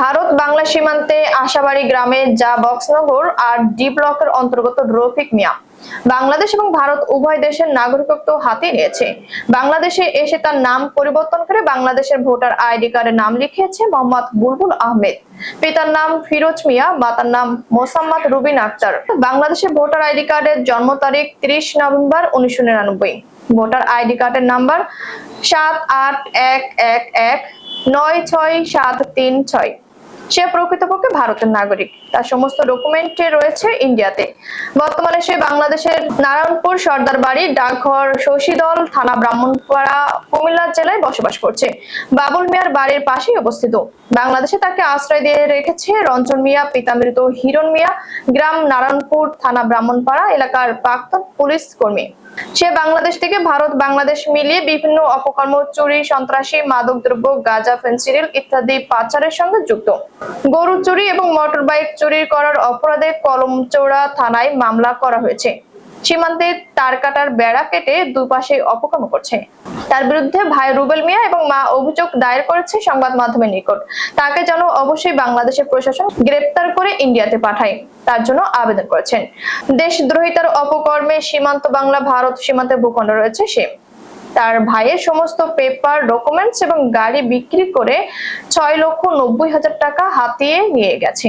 ভারত বাংলা সীমান্তে আশাবাড়ি গ্রামে যা বক্সনগর আর ডি ব্লকের অন্তর্গত রফিক মিয়া। বাংলাদেশ এবং ভারত উভয় দেশের নাগরিকত্ব হাতিয়ে নিয়েছে। বাংলাদেশে এসে তার নাম পরিবর্তন করে বাংলাদেশের ভোটার আইডি কার্ডে নাম লিখিয়েছে মোহাম্মদ বুলবুল আহমেদ। পিতার নাম ফিরোজ মিয়া, মাতার নাম মোসাম্মদ রুবিন আক্তার। বাংলাদেশের ভোটার আইডি কার্ডের জন্ম তারিখ তিরিশ নভেম্বর উনিশশো নিরানব্বই। ভোটার আইডি কার্ডের নাম্বার সাত আট এক এক এক নয় ছয় সাত তিন ছয়। সে প্রকৃতপক্ষে ভারতের নাগরিক। তার সমস্ত ডকুমেন্টে রয়েছে ইন্ডিয়াতে। বর্তমানে সে বাংলাদেশের নারায়ণপুর সর্দার বাড়ি ডাকঘর, শশীদল থানা, ব্রাহ্মণপাড়া, কুমিল্লা জেলায় বসবাস করছে। বাবুল মিয়ার বাড়ির পাশেই অবস্থিত। বাংলাদেশে তাকে আশ্রয় দিয়ে রেখেছে রঞ্জন মিয়া, পিতামৃত হিরণ মিয়া, গ্রাম নারায়ণপুর থানা, ব্রাহ্মণপাড়া এলাকার প্রাক্তন পুলিশ কর্মী। সে বাংলাদেশ থেকে ভারত, বাংলাদেশ মিলিয়ে বিভিন্ন অপকর্ম, চুরি, সন্ত্রাসী, মাদকদ্রব্য, গাঁজা, ফেন্সিডিল ইত্যাদি পাচারের সঙ্গে যুক্ত। গরু চুরি এবং মোটর বাইক চুরি করার অপরাধে কলমচৌড়া থানায় মামলা করা হয়েছে। সীমান্তে তার কাটার বেড়া কেটে দুপাশে অপকর্ম করছে। তার বিরুদ্ধে ভাই রুবেল মিয়া এবং মা অভিযোগ দায়ের করেছে সংবাদ মাধ্যমের নিকট। তাকে যেন অবশ্যই বাংলাদেশের প্রশাসন গ্রেপ্তার করে ইন্ডিয়াতে পাঠায়, তার জন্য আবেদন করেছেন। দেশদ্রোহিতার অপকর্মে সীমান্ত বাংলা ভারত সীমান্তে ভূখণ্ড রয়েছে সে। তার ভাইয়ের সমস্ত পেপার, ডকুমেন্টস এবং গাড়ি বিক্রি করে ছয় লক্ষ নব্বই হাজার টাকা হাতিয়ে নিয়ে গেছে।